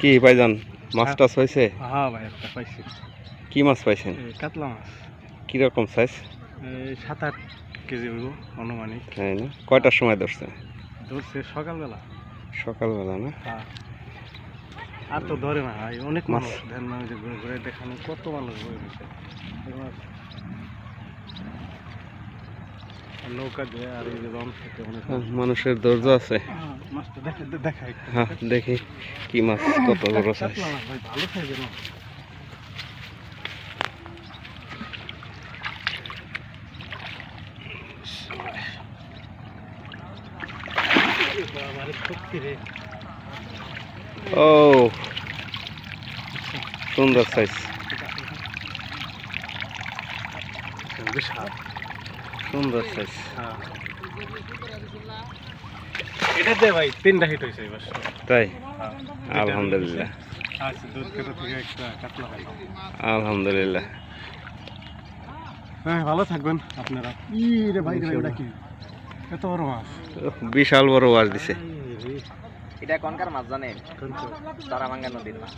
কি ভাইজান মাছ টাছ হয়েছে? হ্যাঁ ভাই একটা পাইছি। কি মাছ পাইছেন? কাতলা মাছ। কীরকম সাইজ সাত আট কেজি অনুমানিক তাই না? কয়টার সময় ধরছে? ধরছে সকালবেলা। সকালবেলা না? হ্যাঁ। আর তো ধরে না ভাই অনেক মাছ। মানুষ ধ্যান মানুষ ঘুরে ঘুরে দেখানো কত মানুষ বই গেছে নৌকা দিয়ে আর এই যে রং থেকে অনেক হ্যাঁ, মানুষের ধৈর্য আছে। হ্যাঁ, দেখা কি মাছ কত বড় সাইজ ও সুন্দর সাইজ সুন্দর সাইজ হ্যাঁ এটা দে ভাই তিনটা হিট হয়েছে এবার তাই? হ্যাঁ। আলহামদুলিল্লাহ। আচ্ছা দুধ কেটে থেকে একটা কাতলা ভাই আলহামদুলিল্লাহ। হ্যাঁ ভালো থাকবেন আপনারা। ই রে ভাই রে কি? এত বড় মাছ। বিশাল বড় মাছ দিছে। এটা কোনকার মাছ জানেন? কোনটা? তারামাঙ্গা নদীর মাছ।